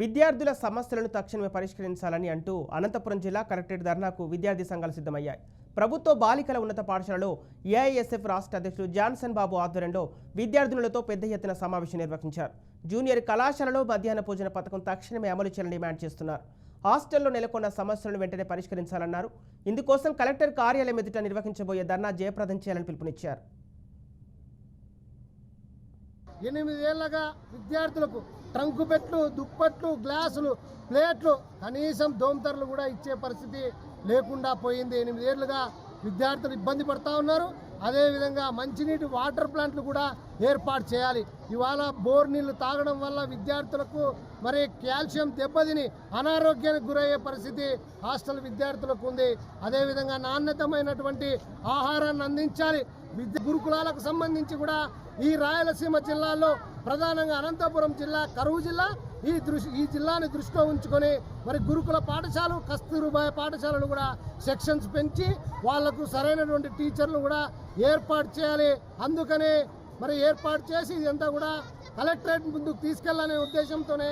విద్యార్థుల సమస్యలను తక్షణమే పరిష్కరించాలని అంటూ అనంతపురం జిల్లా కలెక్టరేట్ ధర్నాకు విద్యార్థి సంఘాలు సిద్ధమయ్యాయి. ప్రభుత్వ బాలికల ఉన్నత పాఠశాలలో ఏఐఎస్ఎఫ్ రాష్ట్ర అధ్యక్షులు జాన్సన్ బాబు ఆధ్వర్యంలో విద్యార్థినులతో పెద్ద ఎత్తున సమావేశం నిర్వహించారు. జూనియర్ కళాశాలలో మధ్యాహ్న భోజన పథకం తక్షణమే అమలు చేయాలని డిమాండ్ చేస్తున్నారు. హాస్టల్లో నెలకొన్న సమస్యలను వెంటనే పరిష్కరించాలన్నారు. ఇందుకోసం కలెక్టర్ కార్యాలయం ఎదుట నిర్వహించబోయే ధర్నా జయప్రదం చేయాలని పిలుపునిచ్చారు. ఎనిమిదేళ్ళగా విద్యార్థులకు ట్రంకు పెట్లు దుప్పట్లు గ్లాసులు ప్లేట్లు కనీసం దోమతరలు కూడా ఇచ్చే పరిస్థితి లేకుండా పోయింది. ఎనిమిదేళ్ళుగా విద్యార్థులు ఇబ్బంది పడుతూ ఉన్నారు. అదేవిధంగా మంచినీటి వాటర్ ప్లాంట్లు కూడా ఏర్పాటు చేయాలి. ఇవాళ బోర్ నీళ్ళు తాగడం వల్ల విద్యార్థులకు మరి కాల్షియం దెబ్బతిని అనారోగ్యానికి గురయ్యే పరిస్థితి హాస్టల్ విద్యార్థులకు ఉంది. అదేవిధంగా నాణ్యతమైనటువంటి ఆహారాన్ని అందించాలి. గురుకులాలకు సంబంధించి కూడా ఈ రాయలసీమ జిల్లాలో ప్రధానంగా అనంతపురం జిల్లా కరువు జిల్లా. ఈ దృష్టి ఈ జిల్లాని దృష్టిలో ఉంచుకొని మరి గురుకుల పాఠశాలలు కస్తూరుబాయ్ పాఠశాలలు కూడా సెక్షన్స్ పెంచి వాళ్ళకు సరైనటువంటి టీచర్లు కూడా ఏర్పాటు చేయాలి. అందుకనే మరి ఏర్పాటు చేసి ఇదంతా కూడా కలెక్టరేట్ ముందుకు తీసుకెళ్ళనే ఉద్దేశంతోనే